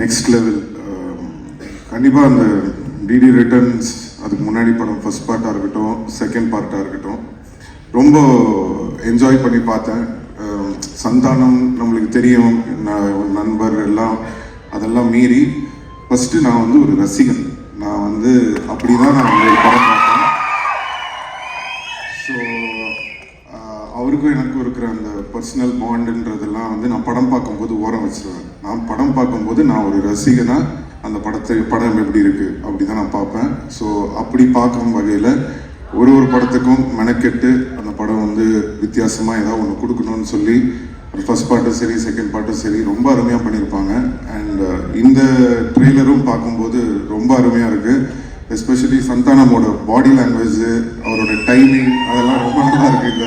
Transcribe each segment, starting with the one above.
Next level um, கண்டிப்பாக அந்த DD returns அதுக்கு முன்னாடி படம் ஃபர்ஸ்ட் பார்ட்டாக இருக்கட்டும் செகண்ட் பார்ட்டாக இருக்கட்டும் ரொம்ப என்ஜாய் பண்ணி பார்த்தேன். Um, சந்தானம் நம்மளுக்கு தெரியும் ஒரு நண்பர் எல்லாம் அதெல்லாம் மீறி ஃபஸ்ட்டு நான் வந்து ஒரு ரசிகன். நான் வந்து அப்படி தான் நான் வந்து ஒரு படம் அவருக்கும் எனக்கும் இருக்கிற அந்த பர்சனல் பாண்டுன்றதெல்லாம் வந்து நான் படம் பார்க்கும்போது ஓரம் வச்சிருவேன். நான் படம் பார்க்கும்போது நான் ஒரு ரசிகனாக அந்த படத்தை படம் எப்படி இருக்குது அப்படி தான் நான் பார்ப்பேன். ஸோ அப்படி பார்க்கும் வகையில் ஒரு ஒரு படத்துக்கும் மெனக்கெட்டு அந்த படம் வந்து வித்தியாசமாக ஏதாவது ஒன்று கொடுக்கணும்னு சொல்லி ஃபஸ்ட் பார்ட்டும் சரி செகண்ட் பார்ட்டும் சரி ரொம்ப அருமையாக பண்ணியிருப்பாங்க. அண்ட் uh, இந்த ட்ரெய்லரும் பார்க்கும்போது ரொம்ப அருமையாக இருக்குது எஸ்பெஷலி சந்தானமோட பாடி லாங்குவேஜ் அவரோட டைமிங் அதெல்லாம் ரொம்ப நல்லா இருக்கு இந்த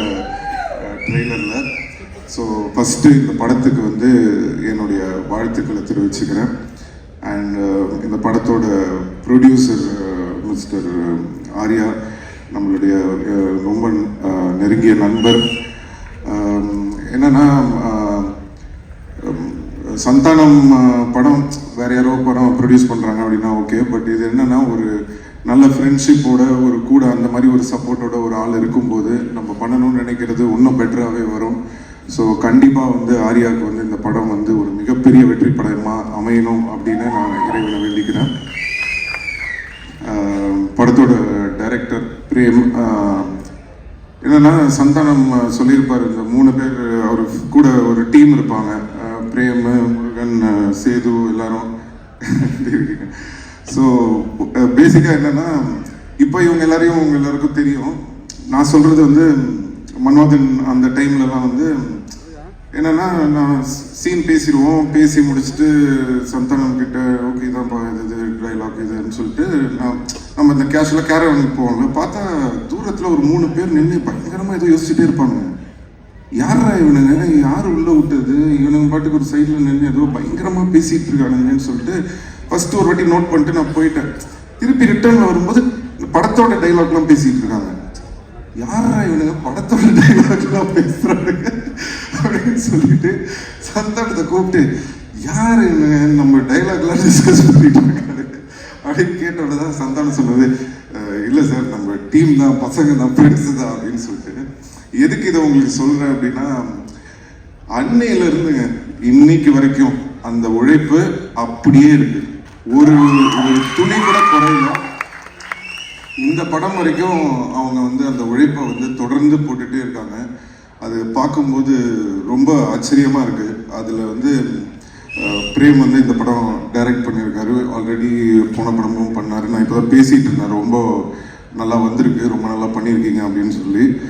ட்ரெய்லரில் ஸோ ஃபஸ்ட்டு இந்த படத்துக்கு வந்து என்னுடைய வாழ்த்துக்களை தெரிவிச்சுக்கிறேன். அண்ட் இந்த படத்தோட ப்ரொடியூசர் மிஸ்டர் ஆர்யா நம்மளுடைய ரொம்ப நெருங்கிய நண்பர். என்னென்னா என்னன்னா சந்தானம் படம் வேற யாரோ படம் ப்ரொடியூஸ் பண்றாங்க அப்படின்னா ஓகே பட் இது என்னன்னா ஒரு நல்ல ஃப்ரெண்ட்ஷிப்போட ஒரு கூட அந்த மாதிரி ஒரு சப்போர்ட்டோட ஒரு ஆள் இருக்கும்போது நம்ம பண்ணணும்னு நினைக்கிறது இன்னும் பெட்டராகவே வரும். ஸோ கண்டிப்பாக வந்து ஆர்யாவுக்கு வந்து இந்த படம் வந்து ஒரு மிகப்பெரிய வெற்றி படமாக அமையணும் அப்படின்னு நான் இறைவனை வேண்டிக்கிறேன். படத்தோட டைரக்டர் பிரேம் என்னென்னா என்னன்னா சந்தானம் சொல்லியிருப்பார் இந்த மூணு பேர் அவர் கூட ஒரு டீம் இருப்பாங்க. பிரேம் முருகன் சேது எல்லாரும் ஸோ பேசிக்காக என்னன்னா இப்போ இவங்க எல்லாரையும் உங்க எல்லாருக்கும் தெரியும். நான் சொல்கிறது வந்து மன்மோகன் அந்த டைம்லலாம் வந்து என்னென்னா நான் சீன் பேசிடுவோம். பேசி முடிச்சுட்டு சந்தானம் கிட்ட ஓகே தான்ப்பா இது இது டைலாக் இதுன்னு சொல்லிட்டு நான் நம்ம இந்த கேஷுவலாக கேரவனுக்கு போவாங்க பார்த்தா தூரத்தில் ஒரு மூணு பேர் நின்று பயங்கரமாக ஏதோ யோசிச்சுட்டே இருப்பாங்க யாரா இவனுங்க யார் உள்ள விட்டது? இவனுங்க பாட்டுக்கு ஒரு சைடில் நின்று ஏதோ பயங்கரமாக பேசிட்டு இருக்கானுங்கன்னு சொல்லிட்டு ஃபர்ஸ்ட் ஒரு வாட்டி நோட் பண்ணிட்டு நான் போயிட்டேன். திருப்பி ரிட்டர்னில் வரும்போது படத்தோட டைலாக்லாம் பேசிட்டு இருக்காங்க. யாரா இவனுங்க படத்தோட டைலாக்லாம் பேசுறானுங்க. அப்படின்னு சொல்லிட்டு சந்தானத்தை கூப்பிட்டு யார் இவனுங்க நம்ம டைலாக்லாம் டிஸ்கஸ் பண்ணிட்டு இருக்காரு அப்படின்னு கேட்டோட தான் சந்தானம் சொன்னது இல்லை சார் நம்ம டீம் தான் பசங்க தான் ஃப்ரெண்ட்ஸ் தான் அப்படின்னு சொல்லிட்டு. எதுக்கு இதை உங்களுக்கு சொல்றேன் அப்படின்னா அன்னையிலிருந்துங்க இன்னைக்கு வரைக்கும் அந்த உழைப்பு அப்படியே இருக்கு. ஒரு ஒரு துணி கூட குறையல. இந்த படம் வரைக்கும் அவங்க வந்து அந்த உழைப்பை வந்து தொடர்ந்து போட்டுட்டே இருக்காங்க. அது பார்க்கும்போது ரொம்ப ஆச்சரியமாக இருக்கு. அதில் வந்து பிரேம் வந்து இந்த படம் டைரக்ட் பண்ணியிருக்காரு. ஆல்ரெடி போன படமும் பண்ணார். நான் இப்போதான் பேசிகிட்டு இருந்தேன். ரொம்ப நல்லா வந்திருக்கு. ரொம்ப நல்லா பண்ணியிருக்கீங்க அப்படின்னு சொல்லி.